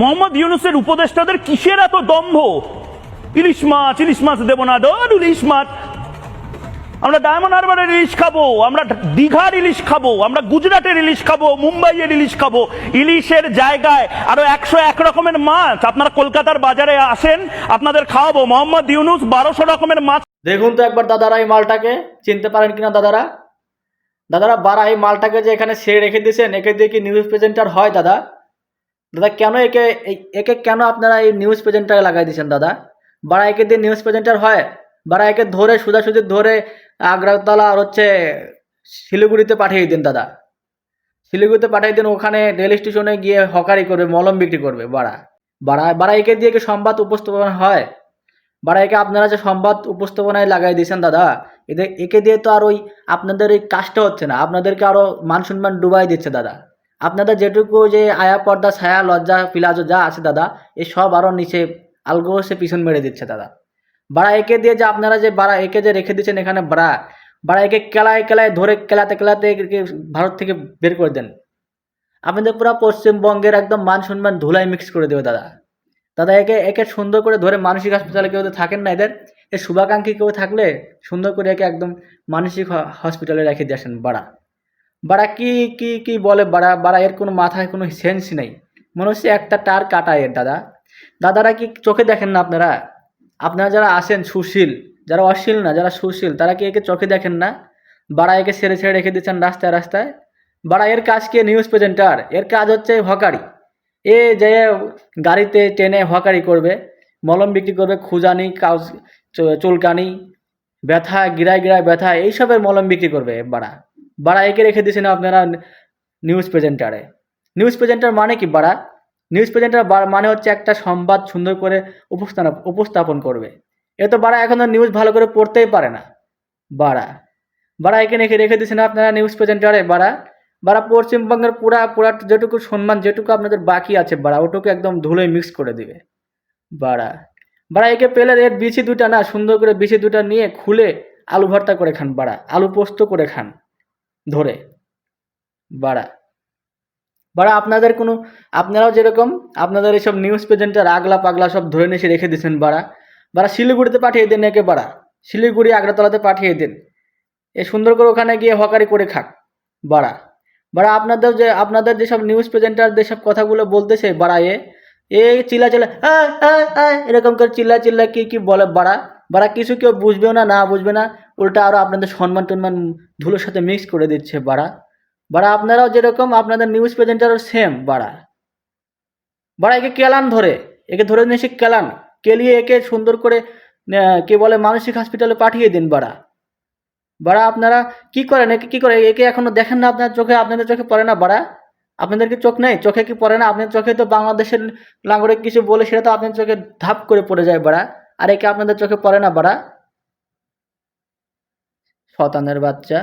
মোহাম্মদ ইউনুসের উপদেষ্টাদের কিসের এত দম্ভ? ইলিশ মাছ ইলিশ মাছ দেবো না ডর ইলিশ মাছ। আমরা ডায়মন্ড হারবারের ইলিশ খাব, আমরা দীঘার ইলিশ খাব, আমরা গুজরাটের ইলিশ খাব, মুম্বাইয়ের ইলিশ খাব। ইলিশের জায়গায় আরও একশো এক রকমের মাছ। আপনারা কলকাতার বাজারে আসেন, আপনাদের খাওয়াবো। মোহাম্মদ ইউনুস বারোশো রকমের মাছ দেখুন তো একবার দাদারা এই মালটাকে। চিনতে পারেন কিনা দাদারা? দাদারা বারা এই মালটাকে যে এখানে ছেড়ে রেখে দিয়েছেন, একে দিয়ে কি নিউজ প্রেজেন্টার হয় দাদা? দাদা, কেন একে একে কেন আপনারা এই নিউজ প্রেজেন্টারে লাগাই দিয়েছেন, দাদা? বারা একে দিয়ে নিউজ প্রেজেন্টার হয় বারা একে ধরে সোজাসুজি ধরে আগ্রাতলা আর হচ্ছে শিলিগুড়িতে পাঠিয়ে দিন, দাদা। শিলিগুড়িতে পাঠিয়ে দিন, ওখানে রেল স্টেশনে গিয়ে হকারি করবে, মলম বিক্রি করবে, বাড়া। বাড়া বাড়া একে দিয়ে কি সংবাদ উপস্থাপনা হয়। বাড়া একে আপনারা যে সংবাদ উপস্থাপনায় লাগাই দিয়েছেন, দাদা, এদের, একে দিয়ে তো আর ওই আপনাদের ওই কাজটা হচ্ছে না, আপনাদেরকে আরও মান সম্মান ডুবাই দিচ্ছে, দাদা। আপনাদের যেটুকু যে আয়া পর্দা, ছায়া, লজ্জা পিলাজো যা আছে দাদা, এ সব আরও নিচে আলগো সে পিছন মেরে দিচ্ছে দাদা। বাড়া একে দিয়ে যে আপনারা যে বাড়া, একে যে রেখে দিচ্ছেন এখানে বাড়া বাড়া একে কেলায় কেলায় ধরে কেলাতে কেলাতে ভারত থেকে বের করে দেন। আপনাদের পুরো পশ্চিমবঙ্গের একদম মান সম্মান ধুলাই মিক্স করে দেবে দাদা। দাদা, একে একে সুন্দর করে ধরে মানসিক হাসপাতালে কেউ থাকেন না এদের, এ শুভাকাঙ্ক্ষী কেউ থাকলে সুন্দর করে একে একদম মানসিক হসপিটালে রেখে দিয়ে আসেন বাড়া। বাড়া কি কি কি বলে বাড়া বাড়া এর কোনো মাথায় কোনো সেন্স নেই। মনে হচ্ছে একটা টার কাটা এর দাদা। দাদারা কি চোখে দেখেন না আপনারা? আপনারা যারা আসেন সুশীল, যারা অশীল না, যারা সুশীল, তারা কি একে চোখে দেখেন না? বাড়া একে ছেড়ে ছেড়ে রেখে দিচ্ছেন রাস্তায় রাস্তায়। বাড়া এর কাজ কি নিউজ প্রেজেন্টার এর কাজ হচ্ছে হকারি। এ যে গাড়িতে ট্রেনে হকারি করবে, মলম বিক্রি করবে, খুজানি কাউ চ- চুলকানি, ব্যথা, গিরায় গিরায় ব্যথা, এইসবের মলম বিক্রি করবে বাড়া। বাড়া একে রেখে দিয়েছেন আপনারা নিউজ প্রেজেন্টারে নিউজ প্রেজেন্টার মানে কি বাড়া? নিউজ প্রেজেন্টার মানে হচ্ছে একটা সংবাদ সুন্দর করে উপস্থান, উপস্থাপন করবে। এ তো বাড়া এখনও নিউজ ভালো করে পড়তেই পারে না। বাড়া। বাড়া একে রেখে রেখে দিয়েছেন আপনারা নিউজ প্রেজেন্টারে বাড়া? বাড়া পশ্চিমবঙ্গের পুরা পুরা যেটুকু সম্মান, যেটুকু আপনাদের বাকি আছে বাড়া, ওটুকু একদম ধুলোয় মিক্স করে দিবে। বাড়া। বাড়া একে পেলে এর বিচি দুটা না, সুন্দর করে বিচি দুটা নিয়ে খুলে আলু ভর্তা করে খান বাড়া, আলু পোস্ত করে খান। ধরে। বাড়া। বাড়া, আপনাদের কোনো, আপনারাও যেরকম, আপনাদের এইসব নিউজ প্রেজেন্টার আগলা পাগলা সব ধরে নিয়ে রেখে দিয়েছেন বাড়া। বাড়া, শিলিগুড়িতে পাঠিয়ে দেন একে বাড়া। শিলিগুড়ি আগ্রাতলাতে পাঠিয়ে দেন। এ সুন্দর করে ওখানে গিয়ে হকারি করে খাক, বাড়া। বাড়া, আপনাদের যে, আপনাদের যেসব নিউজ প্রেজেন্টার যেসব কথাগুলো বলতেছে বাড়া এ এ চিল্লা চিল্লা এরকম করে চিল্লা চিল্লা কি কি বলে বাড়া? বাড়া, কিছু কেউ বুঝবেও না না বুঝবে না। উল্টা আরও আপনাদের সম্মান টন্মান ধুলোর সাথে মিক্স করে দিচ্ছে বাড়া। বাড়া, আপনারাও যেরকম আপনাদের নিউজ প্রেজেন্টারও সেম বাড়া। বাড়া, একে কেলান ধরে। একে ধরে নিয়ে এসে কেলান। কেলিয়ে একে সুন্দর করে কে বলে মানসিক হসপিটালে পাঠিয়ে দিন বাড়া। বাড়া, আপনারা কি করেন? একে কি করে? একে এখনও দেখেন না আপনার চোখে? আপনাদের চোখে পড়ে না বাড়া? আপনাদের কি চোখ নেই? চোখে কি পড়ে না? আপনার চোখে তো বাংলাদেশের নাগরিক কিছু বলে সেটা তো আপনার চোখে ধাপ করে পড়ে যায় বাড়া। আর একে আপনাদের চোখে পড়ে না বাড়া? শতানের বাচ্চা